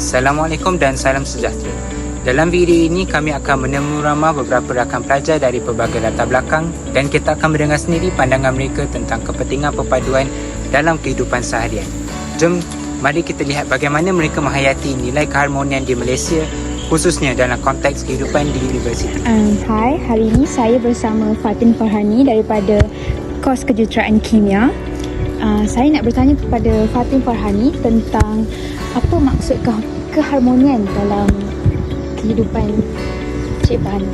Assalamualaikum dan salam sejahtera. Dalam video ini kami akan menemu ramah beberapa rakan pelajar dari pelbagai latar belakang dan kita akan mendengar sendiri pandangan mereka tentang kepentingan perpaduan dalam kehidupan seharian. Jom mari kita lihat bagaimana mereka menghayati nilai keharmonian di Malaysia khususnya dalam konteks kehidupan di universiti. Um, hai, hari ini saya bersama Fatin Farhani daripada kos kejuruteraan kimia. Uh, saya nak bertanya kepada Fatin Farhani tentang apa maksud ke- keharmonian dalam kehidupan Cik Farhani.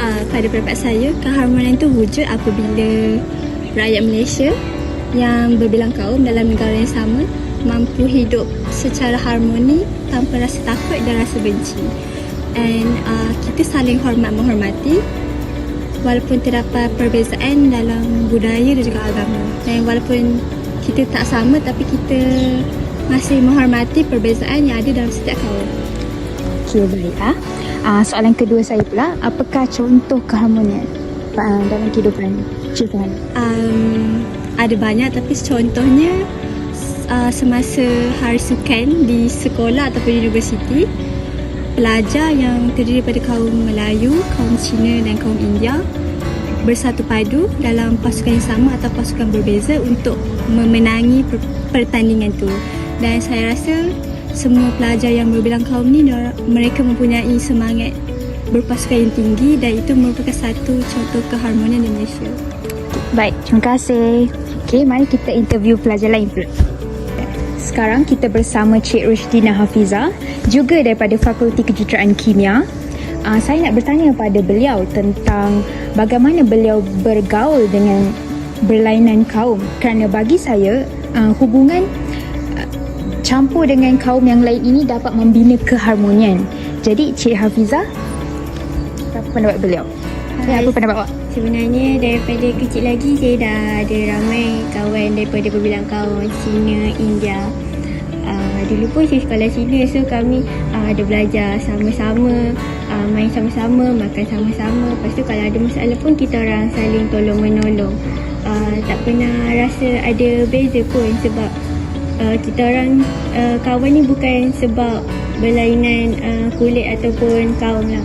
uh, pada pendapat saya keharmonian itu wujud apabila rakyat Malaysia yang berbilang kaum dalam negara yang sama mampu hidup secara harmoni tanpa rasa takut dan rasa benci and uh, kita saling hormat menghormati walaupun terdapat perbezaan dalam budaya dan juga agama dan walaupun kita tak sama tapi kita masih menghormati perbezaan yang ada dalam setiap kaum Okey, baik. Ah. Uh, soalan kedua saya pula, apakah contoh keharmonian uh, dalam kehidupan Cik um, ada banyak tapi contohnya uh, semasa hari sukan di sekolah ataupun di universiti pelajar yang terdiri daripada kaum Melayu, kaum Cina dan kaum India bersatu padu dalam pasukan yang sama atau pasukan berbeza untuk memenangi per- pertandingan tu dan saya rasa semua pelajar yang berbilang kaum ni mereka mempunyai semangat berpasukan yang tinggi dan itu merupakan satu contoh keharmonian di Malaysia. Baik, terima kasih. Okey, mari kita interview pelajar lain pula. Sekarang kita bersama Cik Rushdina Hafiza, juga daripada Fakulti Kejuruteraan Kimia. Uh, saya nak bertanya pada beliau tentang bagaimana beliau bergaul dengan berlainan kaum kerana bagi saya uh, hubungan campur dengan kaum yang lain ini dapat membina keharmonian. Jadi Cik Hafiza, apa pendapat beliau? Ya, apa pendapat awak? Sebenarnya daripada kecil lagi saya dah ada ramai kawan daripada berbilang kaum Cina, India. Uh, dulu pun saya sekolah Cina so kami uh, ada belajar sama-sama, uh, main sama-sama, makan sama-sama. Lepas tu kalau ada masalah pun kita orang saling tolong menolong. Uh, tak pernah rasa ada beza pun sebab uh, kita orang uh, kawan ni bukan sebab berlainan uh, kulit ataupun kaum lah.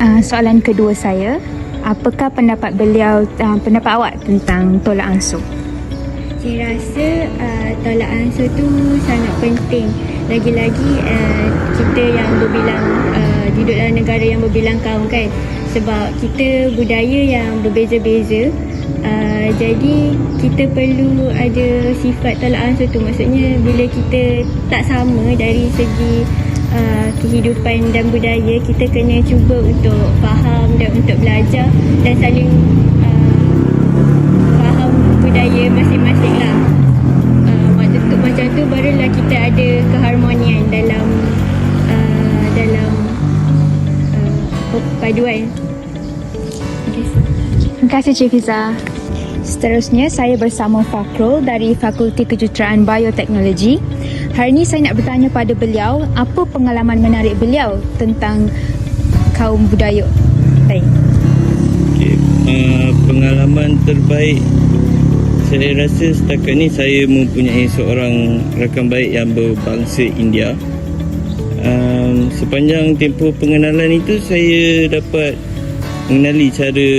Uh, soalan kedua saya, apakah pendapat beliau, uh, pendapat awak tentang tolak ansur? Saya rasa uh, tolak ansur tu sangat penting. Lagi-lagi uh, kita yang berbilang uh, duduk dalam negara yang berbilang kaum kan. Sebab kita budaya yang berbeza-beza. Uh, jadi kita perlu ada sifat tolak ansur tu. Maksudnya bila kita tak sama dari segi uh, kehidupan dan budaya, kita kena cuba untuk faham dan untuk belajar dan saling uh, faham budaya masing-masing lah. Uh, waktu tu macam tu barulah kita ada keharmonian dalam uh, dalam uh, paduan. Kasih. Cik Fiza. Seterusnya saya bersama Fakrul dari Fakulti Kejuruteraan Bioteknologi. Hari ini saya nak bertanya pada beliau apa pengalaman menarik beliau tentang kaum budaya lain. Okay. Uh, pengalaman terbaik saya rasa setakat ni saya mempunyai seorang rakan baik yang berbangsa India. Um, sepanjang tempoh pengenalan itu saya dapat mengenali cara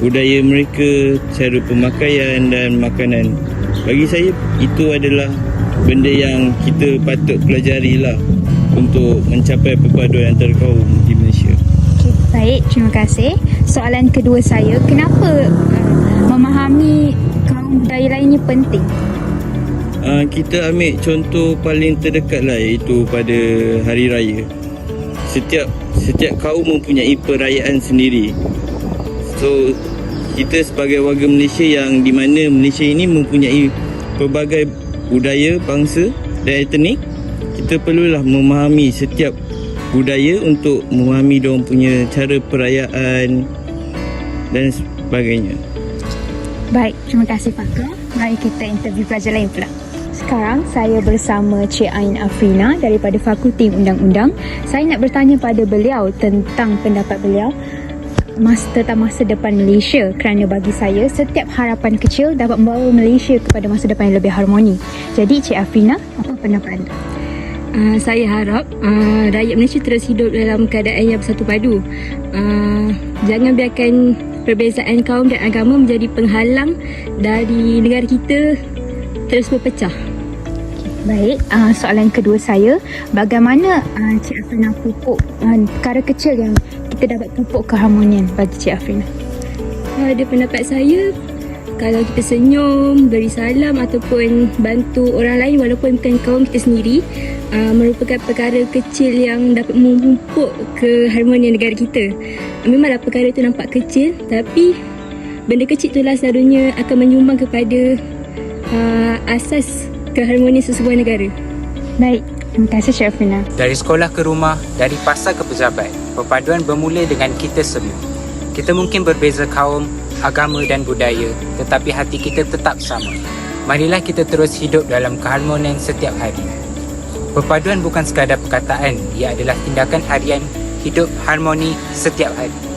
budaya mereka, cara pemakaian dan makanan. Bagi saya itu adalah benda yang kita patut pelajari lah untuk mencapai perpaduan antara kaum di Malaysia. Okay, baik, terima kasih. Soalan kedua saya, kenapa uh, memahami kaum budaya lain ini penting? Uh, kita ambil contoh paling terdekat lah iaitu pada hari raya. Setiap setiap kaum mempunyai perayaan sendiri. So kita sebagai warga Malaysia yang di mana Malaysia ini mempunyai pelbagai budaya, bangsa dan etnik, kita perlulah memahami setiap budaya untuk memahami diorang punya cara perayaan dan sebagainya. Baik, terima kasih Fakrul. Mari kita interview pelajar lain pula. Sekarang saya bersama Cik Ain Afrina daripada Fakulti Undang-Undang. Saya nak bertanya pada beliau tentang pendapat beliau masa tentang masa depan Malaysia kerana bagi saya setiap harapan kecil dapat membawa Malaysia kepada masa depan yang lebih harmoni. Jadi Cik Afrina, apa pendapat anda? uh, saya harap uh, rakyat Malaysia terus hidup dalam keadaan yang bersatu padu. Uh, jangan biarkan perbezaan kaum dan agama menjadi penghalang dari negara kita terus berpecah. Baik, uh, soalan kedua saya, bagaimana uh, Cik Afrina pupuk uh, perkara kecil yang kita dapat pupuk keharmonian bagi Cik Afrina? Pada pendapat saya, kalau kita senyum, beri salam ataupun bantu orang lain walaupun bukan kaum kita sendiri, uh, merupakan perkara kecil yang dapat memupuk keharmonian negara kita. Memanglah perkara itu nampak kecil, tapi benda kecil itulah selalunya akan menyumbang kepada uh, asas keharmonian sesebuah negara. Baik, terima kasih Cik Afrina. Dari sekolah ke rumah, dari pasar ke pejabat, perpaduan bermula dengan kita semua. Kita mungkin berbeza kaum, agama dan budaya, tetapi hati kita tetap sama. Marilah kita terus hidup dalam keharmonian setiap hari. Perpaduan bukan sekadar perkataan, ia adalah tindakan harian hidup harmoni setiap hari.